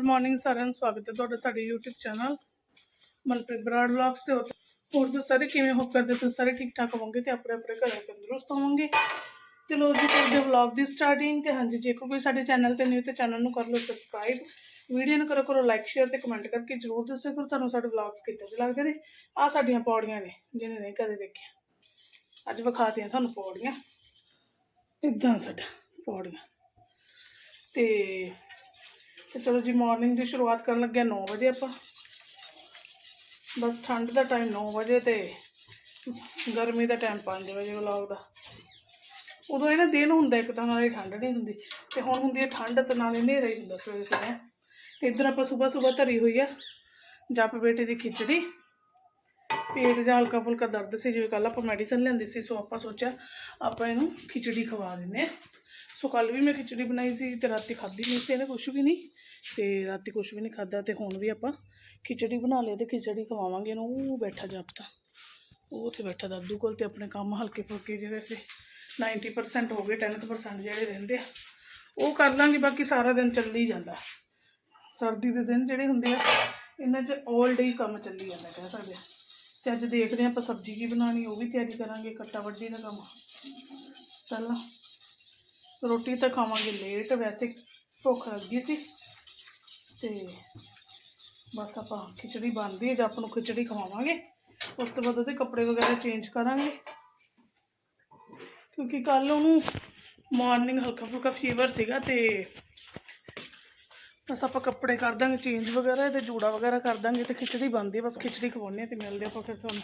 Good morning ਸਾਰਿਆਂ ਨੂੰ, ਸਵਾਗਤ ਹੈ ਤੁਹਾਡਾ ਸਾਡੇ YouTube channel Manpreet Brar vlogs ਤੇ। ਹੋਰ ਤੁਸੀਂ ਸਾਰੇ ਕਿਵੇਂ ਹੋ ਕਰਦੇ ਤੁਸੀਂ ਸਾਰੇ ਠੀਕ ਠਾਕ ਹੋਵੋਗੇ ਤੇ ਆਪਣੇ ਆਪਣੇ ਘਰਾਂ ਤੰਦਰੁਸਤ ਹੋਵੋਗੇ? ਤੇ ਲੋ ਜੀ ਕਰਦੇ ਵਲੌਗ ਦੀ ਸਟਾਰਟਿੰਗ ਤੇ ਹਾਂਜੀ ਜੇਕਰ ਕੋਈ ਸਾਡੇ ਚੈਨਲ ਤੇ ਨਿਊ ਤੇ ਚੈਨਲ ਨੂੰ ਕਰ ਲਓ ਸਬਸਕ੍ਰਾਈਬ ਵੀਡੀਓ ਨੂੰ ਕਰੋ ਕਰੋ ਲਾਈਕ ਸ਼ੇਅਰ ਤੇ ਕਮੈਂਟ ਕਰਕੇ ਜਰੂਰ ਦੱਸਿਓ ਕਿ ਤੁਹਾਨੂੰ ਸਾਡੇ ਵਲੌਗਸ ਕਿੱਦਾਂ ਦੇ ਲੱਗਦੇ ਨੇ। ਆ ਸਾਡੀਆਂ ਪੌੜੀਆਂ ਨੇ, ਜਿਹਨੇ ਨਹੀਂ ਕਦੇ ਦੇਖਿਆ। ਅੱਜ ਵਿਖਾਤੀਆਂ ਤੁਹਾਨੂੰ ਪੌੜੀਆਂ। ਇਦਾਂ ਸਾਡਾ ਪੌੜੀਆਂ। ਤੇ ਤੇ ਚਲੋ ਜੀ ਮਾਰਨਿੰਗ ਦੀ ਸ਼ੁਰੂਆਤ ਕਰਨ ਲੱਗਿਆ 9 ਵਜੇ ਆਪਾਂ। ਬਸ ਠੰਡ ਦਾ ਟਾਈਮ 9 ਵਜੇ ਤੇ ਗਰਮੀ ਦਾ ਟਾਈਮ 5 ਵਜੇ ਵਲੌਗ ਦਾ। ਉਦੋਂ ਇਹ ਨਾ ਦਿਨ ਹੁੰਦਾ ਇੱਕ ਤਾਂ ਨਾਲੇ ਠੰਡ ਨਹੀਂ ਹੁੰਦੀ ਤੇ ਹੁਣ ਹੁੰਦੀ ਹੈ ਠੰਡ ਤੇ ਨਾਲੇ ਹਨੇਰਾ ਹੀ ਹੁੰਦਾ ਸਵੇਰੇ ਸਵੇਰੇ। ਤੇ ਇੱਧਰ ਆਪਾਂ ਸਵੇਰ ਸਵੇਰ ਧਰੀ ਹੋਈ ਆ ਜੱਪ ਬੇਟੇ ਦੀ ਖਿਚੜੀ। ਪੇਟ ਜਾਂ ਹਲਕਾ ਫੁਲਕਾ ਦਰਦ ਸੀ, ਜਿਵੇਂ ਕੱਲ ਆਪਾਂ ਮੈਡੀਸਨ ਲੈਂਦੀ ਸੀ, ਸੋ ਆਪਾਂ ਸੋਚਿਆ ਆਪਾਂ ਇਹਨੂੰ ਖਿਚੜੀ ਖਵਾ ਦਿੰਦੇ ਹਾਂ ਸੋ ਕੱਲ ਵੀ ਮੈਂ ਖਿਚੜੀ ਬਣਾਈ ਸੀ ਤੇ ਰਾਤੀ ਖਾਧੀ ਨਹੀਂ ਸੀ, ਇਹਨੇ ਕੁਝ ਵੀ ਨਹੀਂ। ਤੇ ਰਾਤੀ ਕੁਝ ਵੀ ਨਹੀਂ ਖਾਦਾ ਤੇ ਹੁਣ ਵੀ ਆਪਾਂ ਖਿਚੜੀ ਬਣਾ ਲਈ ਤੇ ਖਿਚੜੀ ਖਵਾਵਾਂਗੇ ਇਹਨੂੰ, ਉਹ ਬੈਠਾ ਜਾਪਦਾ। ਉਹ ਉੱਥੇ ਬੈਠਾ ਦਾਦੂ ਕੋਲ ਤੇ ਆਪਣੇ ਕੰਮ ਹਲਕੇ ਫੁਲਕੇ ਜਿਹੜੇ ਸੀ 90% ਹੋ ਗਏ 10% ਜਿਹੜੇ ਰਹਿੰਦੇ ਆ। ਉਹ ਕਰ ਲਾਂਗੇ, ਬਾਕੀ ਸਾਰਾ ਦਿਨ ਚੱਲੀ ਜਾਂਦਾ। ਸਰਦੀ ਦੇ ਦਿਨ ਜਿਹੜੇ ਹੁੰਦੇ ਆ, ਇਹਨਾਂ 'ਚ 올 ਡੇ ਕੰਮ ਚੱਲੀ ਜਾਂਦਾ ਕਹਿ ਸਕਦੇ ਆ। ਤੇ ਅੱਜ ਦੇਖਦੇ ਹਾਂ ਆਪਾਂ ਸਬਜ਼ੀ ਕੀ ਬਣਾਉਣੀ, ਉਹ ਵੀ ਤਿਆਰੀ ਕਰਾਂਗੇ, ਕੱਟਾ ਵੱਢੀ ਦਾ ਕੰਮ। ਪਹਿਲਾਂ ਰੋਟੀ ਤਾਂ ਖਾਵਾਂਗੇ, ਲੇਟ ਵੈਸੇ ਭੁੱਖ ਲੱਗੀ ਸੀ। ਤੇ ਬਸ ਆਪਾਂ ਖਿਚੜੀ ਬਣਦੀ ਹੈ, ਜਾਂ ਆਪਾਂ ਨੂੰ ਖਿਚੜੀ ਖਵਾਵਾਂਗੇ, ਉਸ ਤੋਂ ਬਾਅਦ ਉਹਦੇ ਕੱਪੜੇ ਵਗੈਰਾ ਚੇਂਜ ਕਰਾਂਗੇ। ਕਿਉਂਕਿ ਕੱਲ ਉਹਨੂੰ ਮਾਰਨਿੰਗ ਹਲਕਾ ਫੁਲਕਾ ਫੀਵਰ ਸੀਗਾ ਤੇ ਬਸ ਆਪਾਂ ਕੱਪੜੇ ਕਰ ਦਾਂਗੇ ਚੇਂਜ ਵਗੈਰਾ ਤੇ ਜੂੜਾ ਵਗੈਰਾ ਕਰ ਦਾਂਗੇ ਤੇ ਖਿਚੜੀ ਬਣਦੀ ਹੈ, ਬਸ ਖਿਚੜੀ ਖਵਾਉਣੀ ਹੈ ਤੇ ਮਿਲਦੇ ਆਪਾਂ ਫਿਰ ਤੁਹਾਨੂੰ।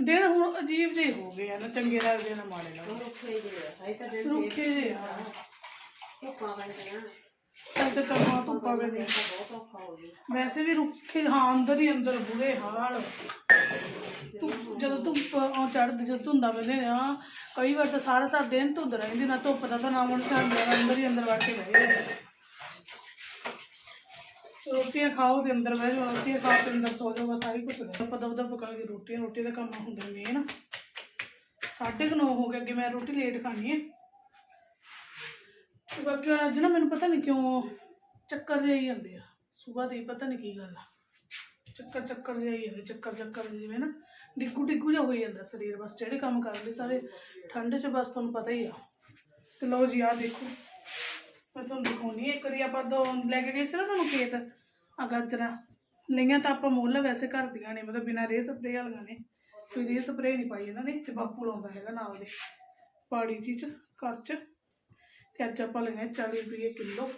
ਦਿਨ ਹੁਣ ਅਜੀਬ ਜਿਹੇ ਹੋ ਗਏ ਆ ਨਾ ਚੰਗੇ ਲੱਗਦੇ ਨਾ ਮਾੜੇ ਲੱਗਦੇ ਰੁੱਖੇ ਜਿਹੇ ਆ, ਸਾਈ ਤਾਂ ਦਿਨ ਰੁੱਖੇ ਜਿਹੇ ਆ। ਧੁੱਪਾਂ ਪੈਂਦੀਆਂ ਕੱਲ ਤੇ ਤਾਂ ਧੁੱਪਾਂ ਨਹੀਂ ਬਹੁਤ ਔਖਾ ਹੋ ਗਿਆ। ਵੈਸੇ ਵੀ ਰੁੱਖੇ ਹਾਂ ਅੰਦਰ ਹੀ ਅੰਦਰ ਬੁਰੇ ਹਾਲ। ਧੁੱਪ ਜਦੋਂ ਧੁੱਪ ਚੜ੍ਹਦੀ ਜਦੋਂ ਧੁੰਦਾ ਵੇਲੇ ਆ ਕਈ ਵਾਰ ਤਾਂ ਸਾਰਾ ਸਾਰਾ ਦਿਨ ਧੁੰਦ ਰਹਿੰਦੀ ਨਾ ਧੁੱਪ ਦਾ ਤਾਂ ਨਾਮ ਨਿਸ਼ਾਨ ਨਹੀਂ ਅੰਦਰ ਹੀ ਅੰਦਰ ਵੜ ਕੇ ਬਹਿ ਜਾਂਦੇ ਰੋਟੀਆਂ ਖਾਓ ਤੇ ਅੰਦਰ ਬਹਿ ਜਾਓ, ਰੋਟੀਆਂ ਖਾ ਕੇ ਅੰਦਰ ਸੋ ਜਾਓ, ਬਸ ਆਹੀ ਕੁਛ ਰਹਿੰਦਾ ਆਪਾਂ ਦਬ ਦਬ ਪਕਾ ਕੇ ਰੋਟੀਆਂ ਰੋਟੀ ਦਾ ਕੰਮ ਹੁੰਦਾ ਮੇਨ ਸਾਢੇ ਕੁ ਨੌ ਹੋ ਗਿਆ ਅੱਗੇ ਮੈਂ ਰੋਟੀ ਲੇਟ ਖਾਣੀ ਹੈ ਤੇ ਬਾਕੀ ਅੱਜ ਨਾ ਮੈਨੂੰ ਪਤਾ ਨਹੀਂ ਕਿਉਂ ਚੱਕਰ ਜਿਹੇ ਹੀ ਆਉਂਦੇ ਆ। ਸਵੇਰ ਦੇ ਪਤਾ ਨਹੀਂ ਕੀ ਗੱਲ ਆ। ਚੱਕਰ ਚੱਕਰ ਜਿਹਾ ਹੀ ਆਉਂਦੇ ਚੱਕਰ ਚੱਕਰ ਜਿਵੇਂ ਨਾ ਡਿੱਗੂ ਡਿੱਗੂ ਜਿਹਾ ਹੋਈ ਜਾਂਦਾ ਸਰੀਰ। ਬਸ ਜਿਹੜੇ ਕੰਮ ਕਰਦੇ ਸਾਰੇ ਠੰਡ 'ਚ ਬਸ ਤੁਹਾਨੂੰ ਪਤਾ ਹੀ ਆ। ਤੇ ਲਓ ਜੀ, ਆਹ ਦੇਖੋ। ਮੈਂ ਤੁਹਾਨੂੰ ਦਿਖਾਉਣੀ ਹੈ ਇੱਕ ਵਾਰੀ ਆਪਾਂ ਦੋ ਲੈ ਕੇ ਗਏ ਸੀ ਨਾ ਤੁਹਾਨੂੰ ਖੇਤ ਆ ਗਾਜਰਾਂ। ਲਈਆਂ ਤਾਂ ਆਪਾਂ ਮੁੱਲ ਵੈਸੇ ਘਰ ਦੀਆਂ ਨੇ, ਮਤਲਬ ਬਿਨਾਂ ਰੇ ਸਪਰੇ ਵਾਲੀਆਂ ਨੇ। ਕੋਈ ਰੇ ਸਪਰੇ ਨਹੀਂ ਪਾਈ ਇਹਨਾਂ ਨੇ, ਤੇ ਬਾਪੂ ਲਾਉਂਦਾ ਹੈਗਾ ਨਾਲ ਦੇ। ਪਾੜੀ ਜੀ ਘਰ ਚ। ਤੇ ਅੱਜ ਆਪਾਂ ਲਈਆਂ 40 ਰੁਪਏ ਕਿਲੋ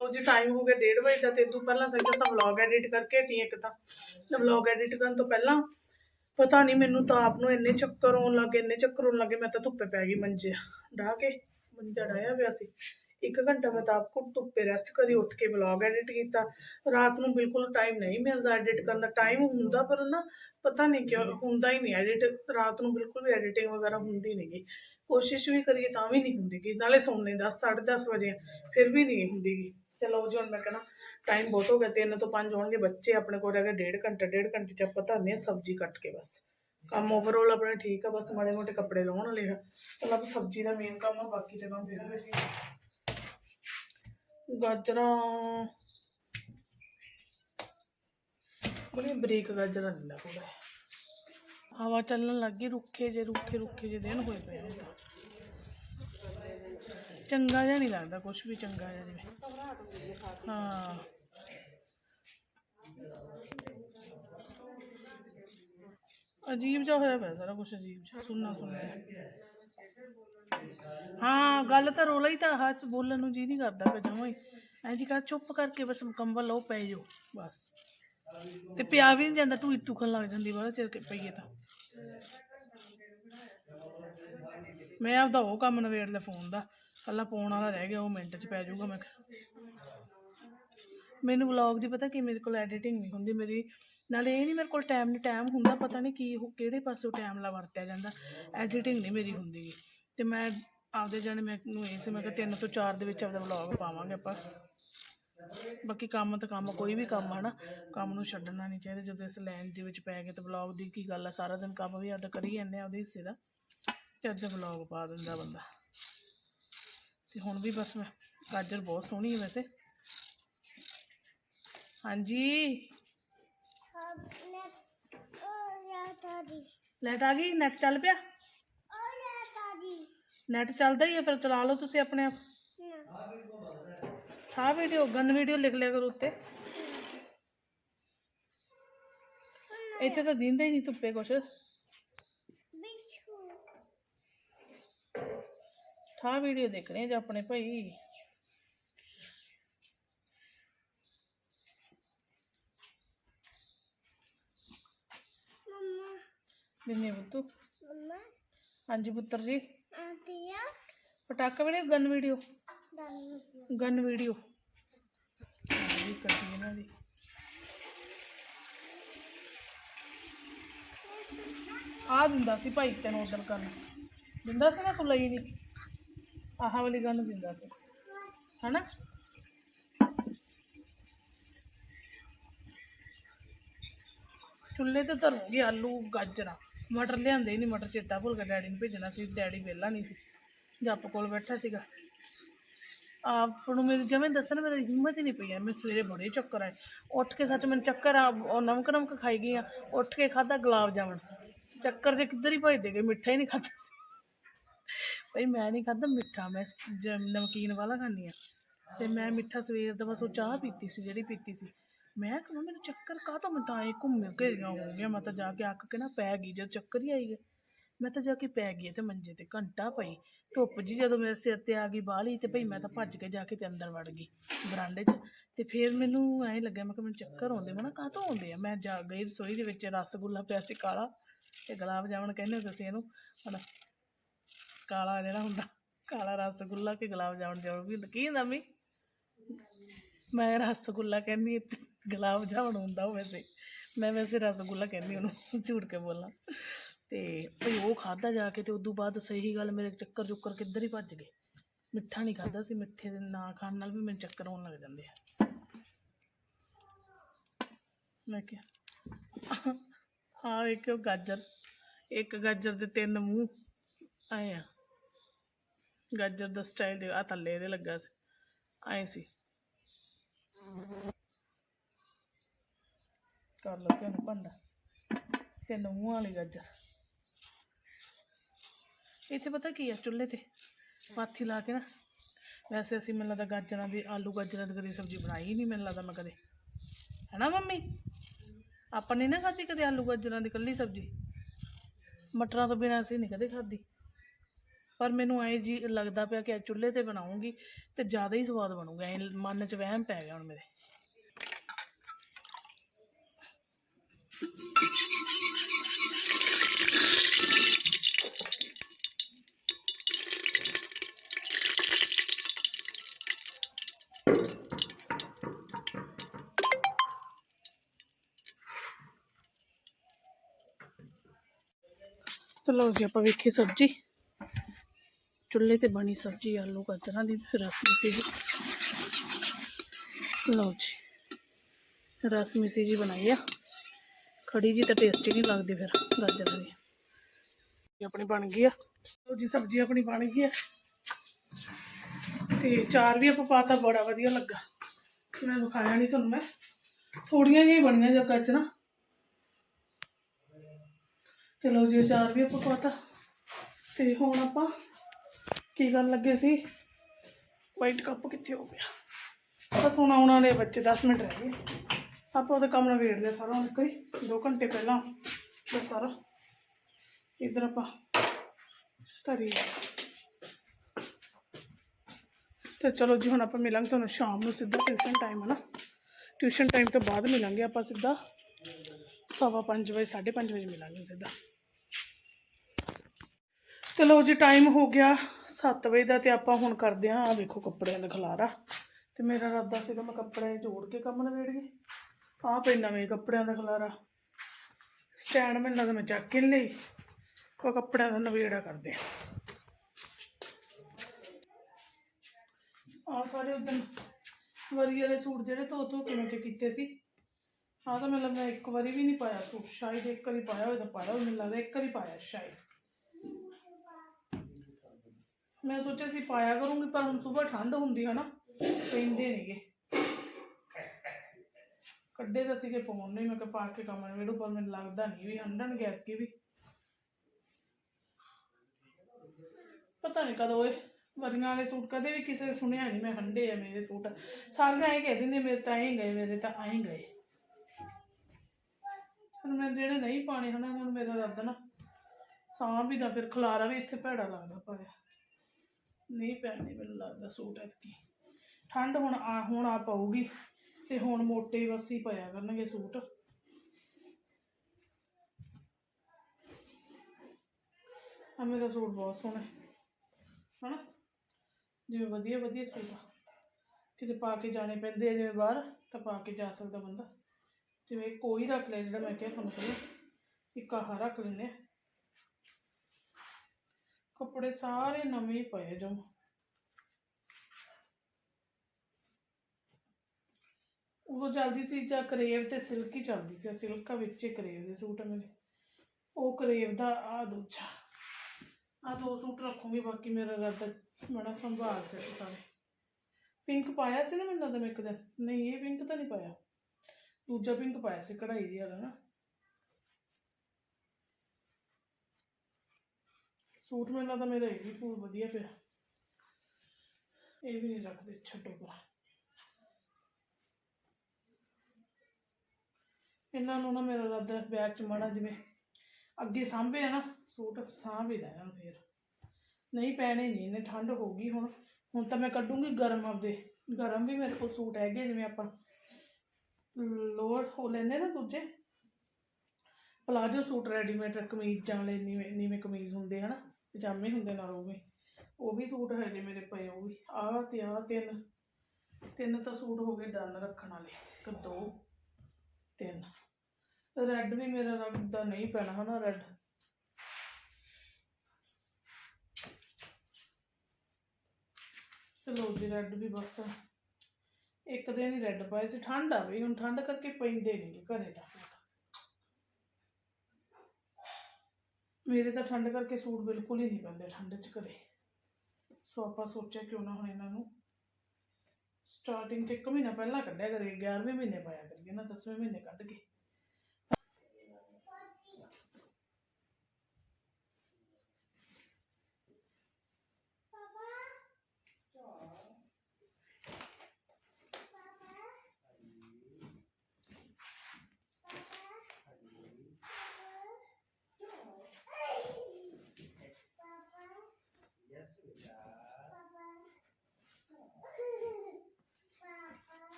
ਉਹ ਜੀ ਟਾਈਮ ਹੋ ਗਿਆ 1:30 ਵਜੇ ਦਾ ਤੇ ਤੂੰ ਪਹਿਲਾਂ ਸਹੀ ਦੱਸਾਂ ਵਲੌਗ ਐਡਿਟ ਕਰਕੇ ਹਟੀ ਇੱਕ ਤਾਂ। ਵਲੌਗ ਐਡਿਟ ਕਰਨ ਤੋਂ ਪਹਿਲਾਂ ਪਤਾ ਨਹੀਂ ਮੈਨੂੰ ਤਾਂ ਆਪ ਨੂੰ ਇੰਨੇ ਚੱਕਰ ਆਉਣ ਲੱਗੇ ਇੰਨੇ ਚੱਕਰ ਆਉਣ ਲੱਗੇ ਮੈਂ ਤਾਂ ਧੁੱਪੇ ਪੈ ਗਈ ਮੰਜੇ ਢਾ ਕੇ। ਮੰਜਾ ਡਾਇਆ ਪਿਆ ਸੀ। ਇੱਕ ਘੰਟਾ ਮੈਂ ਤਾਂ ਆਪ ਧੁੱਪੇ ਰੈਸਟ ਕਰੀ, ਉੱਠ ਕੇ ਵਲੌਗ ਐਡਿਟ ਕੀਤਾ। ਰਾਤ ਨੂੰ ਬਿਲਕੁਲ ਟਾਈਮ ਨਹੀਂ ਮਿਲਦਾ ਐਡਿਟ ਕਰਨ ਦਾ। ਟਾਈਮ ਹੁੰਦਾ, ਪਰ ਨਾ ਪਤਾ ਨਹੀਂ ਕਿਉਂ ਹੁੰਦਾ ਹੀ ਨਹੀਂ। ਐਡਿਟ ਰਾਤ ਨੂੰ ਬਿਲਕੁਲ ਵੀ ਐਡੀਟਿੰਗ ਵਗੈਰਾ ਹੁੰਦੀ ਨਹੀਂਗੀ ਕੋਸ਼ਿਸ਼ ਵੀ ਕਰੀਏ ਤਾਂ ਵੀ ਨਹੀਂ ਹੁੰਦੀਗੀ ਨਾਲੇ ਸੌਣੇ 10 10:30 ਵਜੇ ਫਿਰ ਵੀ ਨਹੀਂ ਹੁੰਦੀਗੀ ਚਲੋ ਜੀ, ਹੁਣ ਮੈਂ ਕਹਿੰਦਾ ਟਾਈਮ ਬਹੁਤ ਹੋ ਗਿਆ, ਤਿੰਨ ਤੋਂ ਪੰਜ ਹੋਣਗੇ। ਬੱਚੇ ਆਪਣੇ ਕੋਲ ਰਹਿ ਗਏ, ਡੇਢ ਘੰਟਾ, ਡੇਢ ਘੰਟੇ ਚ ਆਪਾਂ ਧਰਨੇ ਸਬਜ਼ੀ ਕੱਟ ਕੇ ਬਸ। ਕੰਮ ਓਵਰਆਲ ਆਪਣਾ ਠੀਕ ਆ, ਬਸ ਮਾੜੇ ਮੋਟੇ ਕੱਪੜੇ ਲਾਉਣ ਵਾਲੇ ਆ। ਪਹਿਲਾਂ ਤਾਂ ਸਬਜ਼ੀ ਦਾ ਮੇਨ ਕੰਮ ਆ, ਬਾਕੀ ਤੇ ਕੰਮ ਫਿਰ ਵੀ ਗਾਜਰਾਂ। ਬੜੀ ਬਰੀਕ ਗਾਜਰਾਂ ਨਹੀਂ ਲੱਗਦਾ ਹਵਾ ਚੱਲਣ ਲੱਗੀ ਰੁੱਖੇ ਜੇ, ਰੁੱਖੇ ਰੁੱਖੇ ਜੇ ਦਿਨ ਹੋਏ ਪਏ ਆ। ਹੁਣ ਤਾਂ ਚੰਗਾ ਜਿਹਾ ਨਹੀਂ ਲੱਗਦਾ ਕੁਝ ਵੀ, ਚੰਗਾ ਜਿਹਾ ਜਿਵੇਂ। ਹਾਂ। ਅਜੀਬ ਜਿਹਾ ਹੋਇਆ ਪਿਆ ਸਾਰਾ ਕੁਝ ਅਜੀਬ ਜਿਹਾ। ਸੁਣਨਾ ਸੁਣਨਾ। ਹਾਂ, ਗੱਲ ਤਾਂ ਰੋਲਾ ਹੀ ਤਾਂ ਹੱਥ ਬੋਲਣ ਨੂੰ ਜੀ ਨਹੀਂ ਕਰਦਾ ਕਿ ਜਮਾਂ ਹੀ। ਐਂ ਜੀ ਕਰ, ਚੁੱਪ ਕਰਕੇ ਬਸ ਕੰਬਲ ਲਓ ਪੈ ਜਾਓ, ਬਸ। ਤੇ ਪਿਆ ਵੀ ਨਹੀਂ ਜਾਂਦਾ ਟੂਈ ਟੁਕਣ ਲੱਗ ਜਾਂਦੀ ਬੜਾ ਚਿਰ ਕੇ ਪਈਏ ਤਾਂ। ਮੈਂ ਆਪਦਾ ਉਹ ਕੰਮ ਨਵੇੜ ਲੈ ਫੋਨ ਦਾ। ਕੱਲਾ ਪਾਉਣ ਵਾਲਾ ਰਹਿ ਗਿਆ, ਉਹ ਮਿੰਟ 'ਚ ਪੈ ਜਾਊਗਾ, ਮੈਂ ਮੈਨੂੰ ਵਲੌਗ ਦੀ ਪਤਾ ਕੀ, ਮੇਰੇ ਕੋਲ ਐਡੀਟਿੰਗ ਨਹੀਂ ਹੁੰਦੀ, ਮੇਰੀ ਨਾਲੇ ਇਹ ਨਹੀਂ ਮੇਰੇ ਕੋਲ ਟਾਈਮ ਨਹੀਂ ਟਾਈਮ ਹੁੰਦਾ, ਪਤਾ ਨਹੀਂ ਕੀ ਉਹ ਕਿਹੜੇ ਪਾਸੋਂ ਟਾਈਮ ਲਾ ਵਰਤਿਆ ਜਾਂਦਾ। ਐਡੀਟਿੰਗ ਨਹੀਂ ਮੇਰੀ ਹੁੰਦੀ ਗੀ। ਤੇ ਮੈਂ ਆਪਦੇ ਜਾਣੇ ਮੈਨੂੰ ਇਹ ਸੀ, ਮੈਂ ਕਿਹਾ ਤਿੰਨ ਤੋਂ ਚਾਰ ਦੇ ਵਿੱਚ ਆਪਦਾ ਵਲੌਗ ਪਾਵਾਂਗੇ ਆਪਾਂ। ਬਾਕੀ ਕੰਮ ਤਾਂ ਕੰਮ, ਕੋਈ ਵੀ ਕੰਮ ਆ ਨਾ ਕੰਮ ਨੂੰ ਛੱਡਣਾ ਨਹੀਂ ਚਾਹੀਦਾ। ਜਦੋਂ ਇਸ ਲਾਈਨ ਦੇ ਵਿੱਚ ਪੈ ਗਏ ਤਾਂ ਵਲੌਗ ਦੀ ਕੀ ਗੱਲ ਆ, ਸਾਰਾ ਦਿਨ ਕੰਮ ਵੀ ਆਦਾ ਕਰੀ ਜਾਂਦੇ ਆ ਉਹਦੇ ਹਿੱਸੇ ਦਾ। ਤੇ ਅੱਧੇ ਵਲੌਗ ਪਾ ਦਿੰਦਾ ਬੰਦਾ। ਤੇ ਹੁਣ ਵੀ ਬਸ ਮੈਂ, ਗਾਜਰ ਬਹੁਤ ਸੋਹਣੀ ਹੈ ਵੈਸੇ। ਹਾਂਜੀ। ਲੈਟ ਆ ਗਈ? ਨੈਟ ਚੱਲ ਪਿਆ? ਨੈਟ ਚੱਲਦਾ ਹੀ ਹੈ ਫਿਰ ਚਲਾ ਲਓ ਤੁਸੀਂ ਆਪਣੇ ਆਪ। ਹਾਂ ਵੀਡੀਓ ਗਨ ਵੀਡੀਓ ਲਿਖ ਲਿਆ ਕਰੋ ਉੱਤੇ। ਇੱਥੇ ਤਾਂ ਦਿੰਦਾ ਹੀ ਨਹੀਂ ਧੁੱਪੇ ਕੁਛ। ਠਾ ਵੀਡੀਓ ਦੇਖਣੇ ਜਾਂ ਆਪਣੇ ਭਾਈ। ਦਿੰਨੇ ਬੁੱਤੂ ਹਾਂਜੀ ਪੁੱਤਰ ਜੀ। ਪਟਾਕਾ video. Gun video. Gun video. ਵੀ ਕੱਟੀ ਇਹਨਾਂ ਦੀ। ਆ ਦਿੰਦਾ ਸੀ ਭਾਈ ਤੈਨੂੰ ਆਰਡਰ ਕਰਨ। ਦਿੰਦਾ ਸੀ ਨਾ ਤੂੰ ਲਈ ਨਹੀਂ। ਆਹ ਵਾਲੀ ਗਨ ਦਿੰਦਾ ਸੀ। ਹਨਾ? ਚੁੱਲ੍ਹੇ ਤੇ ਧਰੂੰਗੀ ਆਲੂ ਗਾਜਰਾਂ। ਮਟਰ ਲਿਆਂਦੇ ਹੀ ਨਹੀਂ ਮਟਰ ਚੇਤਾ ਭੁੱਲ ਗਿਆ, ਡੈਡੀ ਨੂੰ ਭੇਜਣਾ ਸੀ, ਡੈਡੀ ਵਿਹਲਾ ਨਹੀਂ ਸੀ, ਜੱਪ ਕੋਲ ਬੈਠਾ ਸੀਗਾ। ਆਪ ਨੂੰ ਮੇਰੀ, ਜਿਵੇਂ ਦੱਸਣ, ਮੇਰੀ ਹਿੰਮਤ ਹੀ ਨਹੀਂ ਪਈ ਮੈਂ ਸਵੇਰੇ ਬੜੇ ਚੱਕਰ ਆਏ। ਉੱਠ ਕੇ ਸੱਚ ਮੈਨੂੰ ਚੱਕਰ ਆ, ਉਹ ਨਮਕ ਨਮਕ ਖਾਈ ਗਈ ਆ, ਉੱਠ ਕੇ ਖਾਦਾ ਗੁਲਾਬ ਜਾਮਣ। ਚੱਕਰ ਜੇ ਕਿੱਧਰ ਹੀ ਭਜਦੇ ਗਏ, ਮਿੱਠਾ ਹੀ ਨਹੀਂ ਖਾਦਾ ਸੀ। ਭਈ ਮੈਂ ਨਹੀਂ ਖਾਦਾ ਮਿੱਠਾ, ਮੈਂ ਜ- ਨਮਕੀਨ ਵਾਲਾ ਖਾਂਦੀ ਆ। ਤੇ ਮੈਂ ਮਿੱਠਾ ਸਵੇਰ ਦਾ ਬਸ ਉਹ ਚਾਹ ਪੀਤੀ ਸੀ, ਜਿਹੜੀ ਪੀਤੀ ਸੀ। ਮੈਂ ਕਿਹਾ ਮੈਨੂੰ ਚੱਕਰ ਕਾਹ ਤੋਂ ਮੈਂ ਤਾਂ ਐਂ ਘੁੰਮ ਘੇਰੀਆਂ ਹੋ ਗਿਆ ਮੈਂ ਤਾਂ ਜਾ ਕੇ ਅੱਕ ਕੇ ਨਾ ਪੈ ਗਈ ਜਦ ਚੱਕਰ ਹੀ ਆਈ ਗਏ ਮੈਂ ਤਾਂ ਜਾ ਕੇ ਪੈ ਗਈ ਤੇ ਮੰਜੇ ਤੇ ਘੰਟਾ ਪਈ। ਧੁੱਪ ਜੀ ਜਦੋਂ ਮੇਰੇ ਸਿਰ ਤੇ ਆ ਗਈ ਬਾਹਲੀ ਤੇ ਭਈ ਮੈਂ ਤਾਂ ਭੱਜ ਕੇ ਜਾ ਕੇ ਤੇ ਅੰਦਰ ਵੜ ਗਈ ਬਰਾਂਡੇ 'ਚ। ਤੇ ਫਿਰ ਮੈਨੂੰ ਐਂ ਲੱਗਿਆ ਮੈਂ ਕਿ ਮੈਨੂੰ ਚੱਕਰ ਆਉਂਦੇ ਮੈਂ ਨਾ ਕਾਹ ਤੋਂ ਆਉਂਦੇ ਆ? ਮੈਂ ਜਾ ਗਈ ਰਸੋਈ ਦੇ ਵਿੱਚ ਰਸਗੁੱਲਾ ਪਿਆ ਸੀ ਕਾਲਾ ਤੇ ਗੁਲਾਬ ਜਾਮਣ ਕਹਿੰਦੇ ਹੋ ਤੁਸੀਂ ਇਹਨੂੰ ਹੁਣ ਕਾਲਾ ਜਿਹੜਾ ਹੁੰਦਾ ਕਾਲਾ ਰਸਗੁੱਲਾ ਕਿ ਗੁਲਾਬ ਜਾਮਣ ਜਾਮਣ ਵੀ ਕੀ ਹੁੰਦਾ ਮੀ ਮੈਂ ਰਸਗੁੱਲਾ ਕਹਿੰਦੀ ਹਾਂ, ਗੁਲਾਬ ਜਾਮਣ ਹੁੰਦਾ ਉਹ ਵੈਸੇ। ਮੈਂ ਵੈਸੇ ਰਸਗੁੱਲਾ ਕਹਿੰਦੀ ਉਹਨੂੰ, ਝੂਠ ਕੇ ਬੋਲਾਂ। ਤੇ ਭਈ ਉਹ ਖਾਦਾ ਜਾ ਕੇ ਤੇ ਉਦੋਂ ਬਾਅਦ ਸਹੀ ਗੱਲ ਮੇਰੇ ਚੱਕਰ ਚੁੱਕਰ ਕਿੱਧਰ ਹੀ ਭੱਜ ਗਏ। ਮਿੱਠਾ ਨਹੀਂ ਖਾਦਾ ਸੀ, ਮਿੱਠੇ ਦੇ ਨਾ ਖਾਣ ਨਾਲ ਵੀ ਮੈਨੂੰ ਚੱਕਰ ਆਉਣ ਲੱਗ ਜਾਂਦੇ ਆ। ਮੈਂ ਕਿਹਾ ਹਾਂ ਇੱਕ ਉਹ ਗਾਜਰ। ਇੱਕ ਗਾਜਰ ਦੇ ਤਿੰਨ ਮੂੰਹ ਆਏ ਆ। ਗਾਜਰ ਦਾ ਸਟਾਈਲ ਦੇ ਆ ਥੱਲੇ ਇਹਦੇ ਲੱਗਾ ਸੀ। ਆਏ ਸੀ। ਕਰ ਲਓ ਕਿ ਭੰਡਾ, ਤਿੰਨ ਮੂੰਹ ਵਾਲੀ ਗਾਜਰ। ਇੱਥੇ ਪਤਾ ਕੀ ਆ, ਚੁੱਲ੍ਹੇ ਤੇ ਪਾਥੀ ਲਾ ਕੇ ਨਾ, ਵੈਸੇ ਅਸੀਂ ਮੈਨੂੰ ਲੱਗਦਾ ਗਾਜਰਾਂ ਦੀ, ਆਲੂ ਗਾਜਰਾਂ ਦੀ ਕਦੇ ਸਬਜ਼ੀ ਬਣਾਈ ਹੀ ਨਹੀਂ, ਮੈਨੂੰ ਲੱਗਦਾ ਮੈਂ ਕਦੇ। ਹੈਨਾ ਮੰਮੀ? ਆਪਾਂ ਨੇ ਨਾ ਖਾਧੀ ਕਦੇ ਆਲੂ ਗਾਜਰਾਂ ਦੀ ਕੱਲੀ ਸਬਜ਼ੀ? ਮਟਰਾਂ ਤੋਂ ਬਿਨਾਂ ਅਸੀਂ ਨਹੀਂ ਕਦੇ ਖਾਧੀ। ਪਰ ਮੈਨੂੰ ਐ ਜੀ ਲੱਗਦਾ ਪਿਆ ਕਿ ਚੁੱਲ੍ਹੇ ਤੇ ਬਣਾਉਂਗੀ ਤੇ ਜ਼ਿਆਦਾ ਹੀ ਸਵਾਦ ਬਣੂਗਾ, ਐ ਮਨ 'ਚ ਵਹਿਮ ਪੈ ਗਿਆ ਹੁਣ ਮੇਰੇ। ਚਲੋ ਜੀ, ਆਪਾਂ ਵੇਖੀ ਸਬਜ਼ੀ। ਚੁੱਲ੍ਹੇ ਤੇ ਬਣੀ ਸਬਜ਼ੀ, ਆਲੂ, ਗਾਜਰਾਂ ਦੀ ਰਸ ਸੀ ਜੀ। ਲਓ ਜੀ, ਰਸਮੀ ਸੀ ਜੀ ਬਣਾਈ ਆ। ਖੜੀ ਜੀ ਤਾਂ ਟੇਸਟੀ ਨਹੀਂ ਲੱਗਦੀ ਫਿਰ, ਗਾਜਰਾਂ ਦੀ। ਇਹ ਆਪਣੀ ਬਣ ਗਈ ਆ। ਲਓ ਜੀ, ਸਬਜ਼ੀ ਆਪਣੀ ਬਣ ਗਈ ਆ। ਤੇ ਚਾਰ ਵੀ ਆਪਾਂ ਪਾਤਾ, ਬੜਾ ਵਧੀਆ ਲੱਗਾ। ਮੈਂ ਦਿਖਾਇਆ ਨਹੀਂ ਤੁਹਾਨੂੰ ਮੈਂ। ਥੋੜੀਆਂ ਜਿਹੀਆਂ ਬਣੀਆਂ ਜੱਗਾ ਚ ਨਾ। ਤੇ ਲਓ ਜੀ, ਚਾਰ ਵੀ ਆਪਾਂ ਪਾਤਾ। ਤੇ ਹੁਣ ਆਪਾਂ ਕੀ ਕਰਨ ਲੱਗੇ ਸੀ? ਵਾਈਟ ਕੱਪ ਕਿੱਥੇ ਹੋ ਗਿਆ? ਬਸ ਹੁਣ ਆਉਣ ਵਾਲੇ ਬੱਚੇ 10 ਮਿੰਟ ਰਹਿ ਗਏ। ਆਪਾਂ ਉਹਦਾ ਕੰਮ ਨਵੇੜ ਲਿਆ ਸਾਰਾ ਹੁਣ ਕੋਈ 2 ਘੰਟੇ ਪਹਿਲਾਂ ਦਾ ਸਾਰਾ ਇਧਰ ਆਪਾਂ ਧਰੀ ਤੇ ਚਲੋ ਜੀ ਹੁਣ ਆਪਾਂ ਮਿਲਾਂਗੇ ਤੁਹਾਨੂੰ ਸ਼ਾਮ ਨੂੰ ਸਿੱਧਾ ਟਿਊਸ਼ਨ ਟਾਈਮ ਹੈ ਨਾ ਟਿਊਸ਼ਨ ਟਾਈਮ ਤੋਂ ਬਾਅਦ ਮਿਲਾਂਗੇ ਆਪਾਂ ਸਿੱਧਾ ਸਵਾ ਪੰਜ ਵਜੇ 5:30 ਵਜੇ ਮਿਲਾਂਗੇ ਸਿੱਧਾ ਚਲੋ ਜੀ ਟਾਈਮ ਹੋ ਗਿਆ 7 ਵਜੇ ਦਾ ਤੇ ਆਪਾਂ ਹੁਣ ਕਰਦੇ ਹਾਂ ਆ ਵੇਖੋ ਕੱਪੜਿਆਂ ਦਾ ਖਲਾਰਾ ਤੇ ਮੇਰਾ ਇਰਾਦਾ ਸੀਗਾ ਮੈਂ ਕੱਪੜੇ ਜੋੜ ਕੇ ਕੰਮ ਨਵੇੜੀਏ ਆਹ ਪਈ ਨਵੇਂ ਕੱਪੜਿਆਂ ਦਾ ਖਲਾਰਾ। ਸਟੈਂਡ ਮੈਨੂੰ ਲੱਗਦਾ ਮੈਂ ਚੱਕ ਕੇ ਨੀ ਲਈ। ਕੋ ਕੱਪੜਿਆਂ ਦਾ ਨਵੇੜਾ ਕਰਦੇ ਆ ਆ ਸਾਰੇ ਉਦੋਂ ਵਰੀ ਵਾਲੇ ਸੂਟ ਜਿਹੜੇ ਧੋ ਧੋ ਕੇ ਮੈਂ ਕਿ ਕੀਤੇ ਸੀ। ਆਹ ਤਾਂ ਮਤਲਬ ਮੈਂ ਇੱਕ ਵਾਰੀ ਵੀ ਨਹੀਂ ਪਾਇਆ ਸੂਟ। ਸ਼ਾਇਦ ਇੱਕ ਵਾਰੀ ਪਾਇਆ ਹੋਇਆ ਤਾਂ ਪਾਇਆ ਹੋਇਆ ਮੈਨੂੰ ਲੱਗਦਾ ਇੱਕ ਵਾਰੀ ਪਾਇਆ ਸ਼ਾਇਦ। ਮੈਂ ਸੋਚਿਆ ਸੀ ਪਾਇਆ ਕਰੂੰਗੀ, ਪਰ ਹੁਣ ਸਵੇਰ ਠੰਡ ਹੁੰਦੀ ਹੈ ਨਾ, ਪੈਂਦੇ ਨੇਗੇ। ਕੱਢੇ ਤਾਂ ਸੀਗੇ ਪਾਉਣ ਨਹੀਂ ਮੈਂ ਕਿਹਾ ਪਾ ਕੇ ਕੰਮ ਨਿਬੇੜੂ ਪਰ ਮੈਨੂੰ ਲੱਗਦਾ ਨਹੀਂ ਵੀ ਹੰਡਣ ਗਿਆ ਕਿ ਵੀ। ਪਤਾ ਨਹੀਂ ਕਦੋਂ ਇਹ ਵਰੀਆਂ ਵਾਲੇ ਸੂਟ ਕਦੇ ਵੀ ਕਿਸੇ ਸੁਣਿਆ ਨਹੀਂ, ਮੈਂ ਹੰਡੇ ਆ ਮੇਰੇ ਸੂਟ। ਸਾਰੀਆਂ ਇਹ ਕਹਿ ਦਿੰਦੇ, ਮੇਰੇ ਤਾਂ ਐਂ ਗਏ, ਮੇਰੇ ਤਾਂ ਐਂ ਗਏ। ਹੁਣ ਮੈਂ ਜਿਹੜੇ ਨਹੀਂ ਪਾਣੇ ਹਨਾ, ਹੁਣ ਮੇਰਾ ਰੱਦ ਨਾ ਸਾਹ ਵੀ ਦਾ, ਫਿਰ ਖਲਾਰਾ ਵੀ ਇੱਥੇ ਭੈੜਾ ਲੱਗਦਾ ਪਾਇਆ ਨਹੀਂ ਪੈਣੇ ਮੈਨੂੰ ਲੱਗਦਾ ਸੂਟ ਐਤਕੀ। ਠੰਡ ਹੁਣ ਆ ਹੁਣ ਆ ਪਾਉਗੀ ਤੇ ਹੁਣ ਮੋਟੇ ਬਸ ਹੀ ਪਾਇਆ ਕਰਨਗੇ ਸੂਟ। ਆ ਮੇਰਾ ਸੂਟ ਬਹੁਤ ਸੋਹਣਾ ਹੈ। ਹਨਾ? ਜਿਵੇਂ ਵਧੀਆ ਵਧੀਆ ਸੂਟ ਆ। ਕਿਤੇ ਪਾ ਕੇ ਜਾਣੇ ਪੈਂਦੇ ਆ, ਜਿਵੇਂ ਬਾਹਰ, ਤਾਂ ਪਾ ਕੇ ਜਾ ਸਕਦਾ ਬੰਦਾ। ਜਿਵੇਂ ਕੋਈ ਰੱਖ ਲਿਆ ਜਿਹੜਾ ਮੈਂ ਕਿਹਾ ਤੁਹਾਨੂੰ ਪਹਿਲਾਂ ਇੱਕ ਆਹ ਰੱਖ ਲੈਂਦੇ ਕੱਪੜੇ ਸਾਰੇ ਨਵੇਂ ਹੀ ਪਏ ਜਮ। ਉਦੋਂ ਚੱਲਦੀ ਸੀ ਜਾਂ ਕਰੇਵ ਤੇ ਸਿਲਕ ਹੀ ਚੱਲਦੀ ਸੀ, ਸਿਲਕਾ ਵਿੱਚ ਹੀ ਕਰੇਵ ਦੇ ਸੂਟ ਆ ਮੇਰੇ। ਉਹ ਕਰੇਵ ਦਾ ਆ ਦੂਜਾ। ਆ ਦੋ ਸੂਟ ਰੱਖੂੰਗੀ, ਬਾਕੀ ਮੇਰਾ ਰੱਦ ਬੜਾ ਸੰਭਾਲ ਸੇ ਸਾਰੇ ਪਿੰਕ ਪਾਇਆ ਸੀ ਨਾ ਮੈਨੂੰ ਲੱਗਦਾ ਮੈਂ ਇੱਕ ਦਿਨ। ਨਹੀਂ, ਇਹ ਪਿੰਕ ਤਾਂ ਨਹੀਂ ਪਾਇਆ। ਦੂਜਾ ਪਿੰਕ ਪਾਇਆ ਸੀ, ਕਢਾਈ ਜਿਹੀ ਵਾਲਾ ਨਾ। ਸੂਟ ਮੈਨੂੰ ਲੱਗਦਾ ਮੇਰਾ ਇਹ ਵੀ ਬਹੁਤ ਵਧੀਆ ਪਿਆ। ਇਹ ਵੀ ਨਹੀਂ ਰੱਖਦੇ, ਛੱਡੋ ਪਰ ਇਹਨਾਂ ਨੂੰ ਨਾ ਮੇਰਾ ਰੱਦ ਬੈਗ ਚ ਮਾੜਾ ਜਿਵੇਂ ਅੱਗੇ ਸਾਂਭੇ ਆ ਨਾ, ਸੂਟ ਸਾਂਭ ਹੀ ਲੈਣ ਫੇਰ। ਨਹੀਂ ਪੈਣੇ ਨਹੀਂ ਇਹਨੇ ਠੰਡ ਹੋ ਗਈ ਹੁਣ। ਹੁਣ ਤਾਂ ਮੈਂ ਕੱਢੂੰਗੀ ਗਰਮ ਆਪਦੇ। ਗਰਮ ਵੀ ਮੇਰੇ ਕੋਲ ਸੂਟ ਹੈਗੇ ਜਿਵੇਂ ਆਪਾਂ ਲੋਅਰ ਹੋ ਲੈਂਦੇ ਨਾ ਦੂਜੇ। ਪਲਾਜੋ ਸੂਟ ਰੈਡੀਮੇਡ ਕਮੀਜ਼ਾਂ ਵਾਲੇ ਨੀਵੇਂ ਨੀਵੇਂ ਕਮੀਜ਼ ਹੁੰਦੇ ਹਨਾ ਪਜਾਮੇ ਹੁੰਦੇ ਨਾਲ ਉਹ ਵੀ। ਉਹ ਵੀ ਸੂਟ ਹੈਗੇ ਮੇਰੇ ਪਏ, ਉਹ ਵੀ। ਆਹ ਤੇ ਆਹ ਤਿੰਨ। ਤਿੰਨ ਤਾਂ ਸੂਟ ਹੋ ਗਏ ਡਨ ਰੱਖਣ ਵਾਲੇ। ਇੱਕ, ਦੋ, ਤਿੰਨ। ਰੈੱਡ ਵੀ ਮੇਰਾ ਰੰਗ ਦਾ ਨਹੀਂ ਪੈਣਾ ਹਨਾ ਰੈੱਡ ਚਲੋ ਜੀ ਰੈੱਡ ਵੀ ਬਸ ਇੱਕ ਦਿਨ ਹੀ ਰੈੱਡ ਪਾਏ ਸੀ ਠੰਡ ਆ ਵੀ ਹੁਣ ਠੰਡ ਕਰਕੇ ਪੈਂਦੇ ਨਹੀਂ ਘਰੇ ਤਾਂ ਸੂਟ ਮੇਰੇ ਤਾਂ ਠੰਡ ਕਰਕੇ ਸੂਟ ਬਿਲਕੁਲ ਹੀ ਨਹੀਂ ਪੈਂਦੇ ਠੰਡ 'ਚ ਘਰੇ ਸੋ ਆਪਾਂ ਸੋਚਿਆ ਕਿਉਂ ਨਾ ਹੁਣ ਇਹਨਾਂ ਨੂੰ ਸਟਾਰਟਿੰਗ 'ਚ ਇੱਕ ਮਹੀਨਾ ਪਹਿਲਾਂ ਕੱਢਿਆ ਕਰੀਏ 11ਵੇਂ ਮਹੀਨੇ ਪਾਇਆ ਕਰੀਏ ਨਾ 10ਵੇਂ ਮਹੀਨੇ ਕੱਢ ਕੇ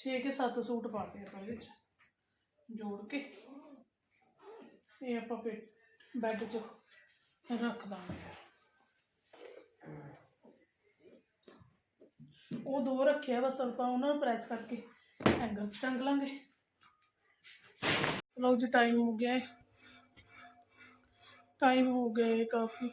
ਛੇ ਕੇ ਸੱਤ ਸੂਟ ਪਾਤੇ ਆਪਾਂ ਇਹਦੇ ਵਿੱਚ, ਜੋੜ ਕੇ। ਇਹ ਆਪਾਂ ਬੈੱਡ 'ਚ ਰੱਖ ਦਾਂਗੇ। ਉਹ ਦੋ ਰੱਖਿਆ ਬਸ, ਆਪਾਂ ਉਹਨਾਂ ਨੂੰ ਪ੍ਰੈਸ ਕਰਕੇ ਐਂਗਲ 'ਚ ਟੰਗ ਲਾਂਗੇ। ਲਓ ਜੀ ਟਾਈਮ ਹੋ ਗਿਆ ਹੈ। ਟਾਈਮ ਹੋ ਗਿਆ ਹੈ ਕਾਫੀ।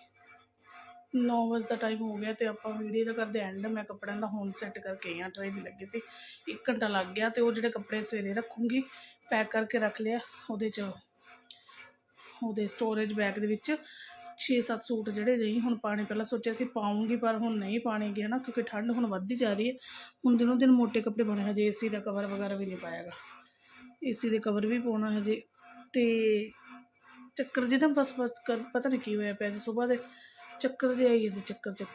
9 ਵਜੇ ਦਾ ਟਾਈਮ ਹੋ ਗਿਆ ਤੇ ਆਪਾਂ ਵੀਡੀਓ ਦਾ ਕਰਦੇ ਐਂਡ ਮੈਂ ਕੱਪੜਿਆਂ ਦਾ ਹੁਣ ਸੈੱਟ ਕਰਕੇ ਆ ਟਰੇ ਵੀ ਲੱਗੀ ਸੀ। 1 ਘੰਟਾ ਲੱਗ ਗਿਆ ਤੇ ਉਹ ਜਿਹੜੇ ਕੱਪੜੇ ਸਵੇਰੇ ਰੱਖੂੰਗੀ ਪੈਕ ਕਰਕੇ ਰੱਖ ਲਿਆ ਉਹਦੇ ਚ। ਉਹਦੇ ਸਟੋਰੇਜ ਬੈਗ ਦੇ ਵਿੱਚ 6-7 ਸੂਟ ਜਿਹੜੇ ਨਹੀਂ ਹੁਣ ਪਾਣੇ ਪਹਿਲਾਂ ਸੋਚਿਆ ਸੀ ਪਾਉਂਗੀ, ਪਰ ਹੁਣ ਨਹੀਂ ਪਾਣੇਗੇ ਹਨਾ, ਕਿਉਂਕਿ ਠੰਡ ਹੁਣ ਵੱਧਦੀ ਜਾ ਰਹੀ ਹੈ। ਹੁਣ ਦਿਨੋਂ ਦਿਨ ਮੋਟੇ ਕੱਪੜੇ ਪਾਉਣੇ, ਹਜੇ ਏਸੀ ਦਾ ਕਵਰ ਵਗੈਰਾ ਵੀ ਨਹੀਂ ਪਾਇਆਗਾ। ਏਸੀ ਦੇ ਕਵਰ ਵੀ ਪਾਉਣਾ ਹਜੇ। ਤੇ ਚੱਕਰ ਜਿਹਦਾ ਬਸ ਬਸ ਕਰ, ਪਤਾ ਨਹੀਂ ਕੀ ਹੋਇਆ ਪਿਆ ਅੱਜ ਸਵੇਰ ਦੇ ਚੱਕਰ ਜਿਹੇ ਆਈ ਜਾਂਦੇ ਚੱਕਰ ਚੱਕਰ।